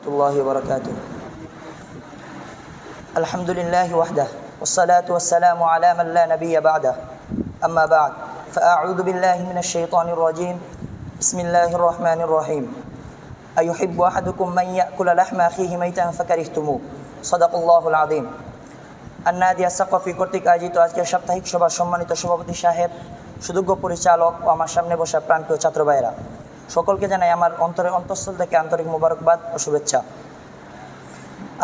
الله وبركاته الحمد لله وحده والصلاة والسلام على من لا نبي بعده أما بعد فأعوذ بالله من الشيطان الرجيم بسم الله الرحمن الرحيم أيحب أحدكم من يأكل لحم أخيه ميتا فكرهتموه صدق الله العظيم আন্নাদিয়া সাকফি কর্তৃক আয়োজিত আজকের সাপ্তাহিক সভার সম্মানিত সভাপতি সাহেব সুযোগ্য পরিচালক ও আমার সামনে বসা প্রান্তীয় ছাত্র ভাইয়েরা সকলকে জানাই আমার অন্তরের অন্তঃস্থল থেকে আন্তরিক মোবারকবাদ ও শুভেচ্ছা।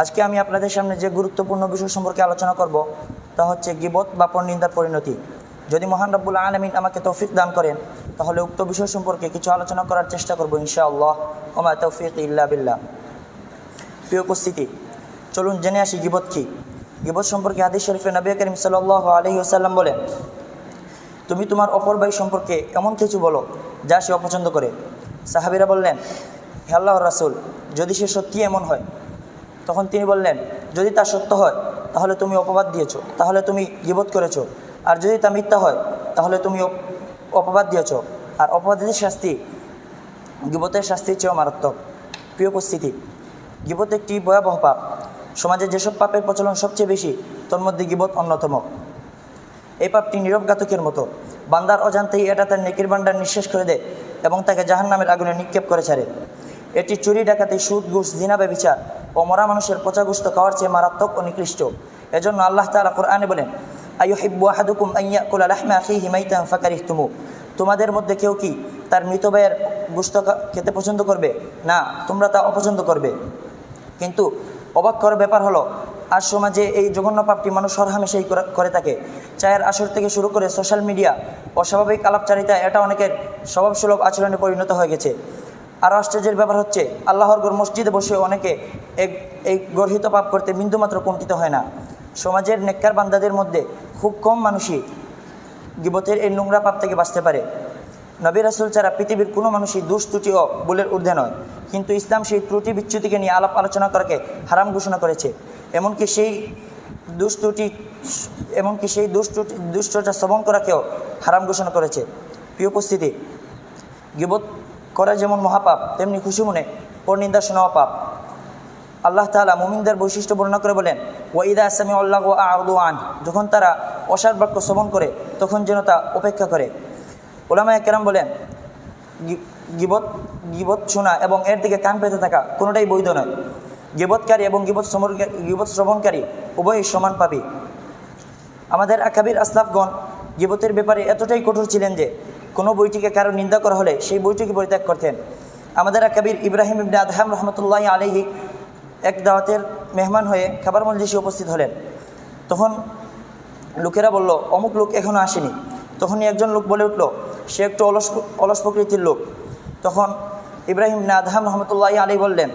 আজকে আমি আপনাদের সামনে যে গুরুত্বপূর্ণ বিষয় সম্পর্কে আলোচনা করব, তা হচ্ছে গিবত বা পরনিন্দার পরিণতি। যদি মহান রব্বুল আলমিন আমাকে তৌফিক দান করেন, তাহলে উক্ত বিষয় সম্পর্কে কিছু আলোচনা করার চেষ্টা করব ইনশাআল্লাহ। ওমা তৌফিক ইল্লা বিল্লাহ। প্রিয় উপস্থিতি, চলুন জেনে আসি গিবত কি। গিবত সম্পর্কে হাদিস শরীফে নবী করিম সাল্লাহ আলহি আসাল্লাম বলেন, তুমি তোমার অপর ভাই সম্পর্কে এমন কিছু বলো, যা সে অপছন্দ করে। সাহাবিরা বললেন, হে আল্লাহর রাসুল, যদি সে সত্যি এমন হয়? তখন তিনি বললেন, যদি তা সত্য হয়, তাহলে তুমি অপবাদ দিয়েছ, তাহলে তুমি গিবত করেছ, আর যদি তা মিথ্যা হয়, তাহলে তুমি অপবাদ দিয়েছ, আর অপবাদের শাস্তি, গিবতের শাস্তির চেয়েও মারাত্মক। প্রিয় উপস্থিতি, গিবত একটি ভয়াবহ পাপ। সমাজে যেসব পাপের প্রচলন সবচেয়ে বেশি, তোর মধ্যে গিবত অন্যতম। এই পাপটি নীরব ঘাতকের মতো। বান্দার অজান্তেই এটা তার নেকির বান্ডার নিঃশেষ করে দেয় এবং তাকে জাহান নামের আগুনে নিক্ষেপ করে ছাড়ে। এটি চুরি, ডাকাতি, সুদ, ঘুষ জিনাবে বিচার ও মরা মানুষের পচা গুস্ত খাওয়ার চেয়ে মারাত্মক ও নিকৃষ্ট। এজন্য আল্লাহ তাআলা কোরআনে বলেন, আইয়ুহিব্বু আহাদুকুম আন ইয়াকুলা লাহমা আখিহি মাইতান ফাকারিহতুমু। তোমাদের মধ্যে কেউ কি তার মৃত ভাইয়ের গুস্ত খেতে পছন্দ করবে? না, তোমরা তা অপছন্দ করবে। কিন্তু অবাক করার ব্যাপার হলো আজ সমাজে এই জঘন্য পাপটি মানুষ হরহামেশাই করে- থাকে। চায়ের আসর থেকে শুরু করে সোশ্যাল মিডিয়া অস্বাভাবিক আলাপচারিতা, এটা অনেকের স্বভাবসুলভ আচরণে পরিণত হয়ে গেছে। আরও আশ্চর্যের ব্যাপার হচ্ছে, আল্লাহর গর মসজিদে বসে অনেকে এক এই গর্হিত পাপ করতে বিন্দুমাত্র কুণ্ঠিত হয় না। সমাজের নেককার বান্দাদের মধ্যে খুব কম মানুষই গিবতের এই নোংরা পাপ থেকে বাঁচতে পারে। নবী রাসুল ছাড়া পৃথিবীর কোনো মানুষই দুষ, ত্রুটি ও ভুলের ঊর্ধ্বে নয়। কিন্তু ইসলাম সেই ত্রুটি বিচ্যুতিকে নিয়ে আলাপ আলোচনা করাকে হারাম ঘোষণা করেছে। এমনকি সেই দুষ্ত্রুটি এমনকি সেই দুষ্ত্রুটি দুষ্টটা শ্রবণ করাকেও হারাম ঘোষণা করেছে। প্রিয় উপস্থিতি, গিবত করা যেমন মহাপাপ, তেমনি খুশি মনে পরনিন্দা শোনাও পাপ। আল্লাহ তাআলা মুমিনদের বৈশিষ্ট্য বর্ণনা করে বলেন, ওয়াইদা আসামি আল্লাহ আন। যখন তারা অসার বাক্য শ্রবণ করে, তখন যেন তা উপেক্ষা করে। ওলামায় কেরাম বলেন গিবত গিবত শোনা এবং এর দিকে কান পেতে থাকা কোনোটাই বৈধ নয়। গিবতকারী এবং গিবত গিবত শ্রবণকারী উভয়ই সমান পাবি আমাদের আকাবির আসলাফগণ গিবতের ব্যাপারে এতটাই কঠোর ছিলেন যে কোনো বইটিকে কারও নিন্দা করা হলে সেই বইটিকে পরিত্যাগ করতেন। আমাদের আকাবির ইব্রাহিম ইবনে আদহাম রহমতুল্লাহ আলহি এক দাওয়াতের মেহমান হয়ে খাবার মজলিসে উপস্থিত হলেন। তখন লোকেরা বলল, অমুক লোক এখনও আসেনি। তখনই একজন লোক বলে উঠল সে একটু অলস অলস প্রকৃতির লোক। তখন ইব্রাহিম ইবনে আদহাম রহমতুল্লাহ আলী বললেন,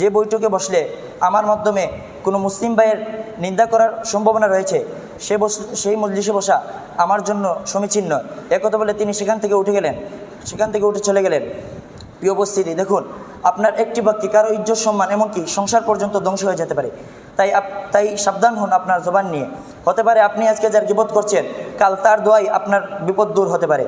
যে বৈঠকে বসলে আমার মাধ্যমে কোনো মুসলিম ভাইয়ের নিন্দা করার সম্ভাবনা রয়েছে, সে বস সেই মজলিসে বসা আমার জন্য সমীচীন নয়। একথা বলে তিনি সেখান থেকে উঠে গেলেন। সেখান থেকে উঠে চলে গেলেন। প্রিয় উপস্থিতি, দেখুন, আপনার একটি বাক্যে কারও ইজ্জত, সম্মান, এমনকি সংসার পর্যন্ত ধ্বংস হয়ে যেতে পারে। তাই তাই সাবধান হন আপনার জবান নিয়ে। হতে পারে আপনি আজকে যার বিপদ করছেন, কাল তার দোয়াই আপনার বিপদ দূর হতে পারে।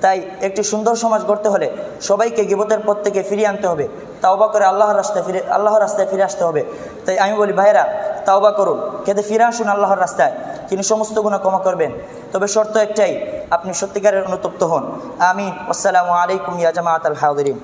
তাই একটি সুন্দর সমাজ গড়তে হলে সবাইকে গিবতের পথ থেকে ফিরিয়ে আনতে হবে। তাওবা করে আল্লাহর রাস্তায় ফিরে আল্লাহর রাস্তায় ফিরে আসতে হবে। তাই আমি বলি ভাইরা তাওবা করুন। খেতে ফিরে আসুন আল্লাহর রাস্তায়। তিনি সমস্ত গুণা ক্ষমা করবেন। তবে শর্ত একটাই, আপনি সত্যিকারের অনুতপ্ত হন। আমিন। আসসালামু আলাইকুম ইয়াজামাত আল হাউদিরিন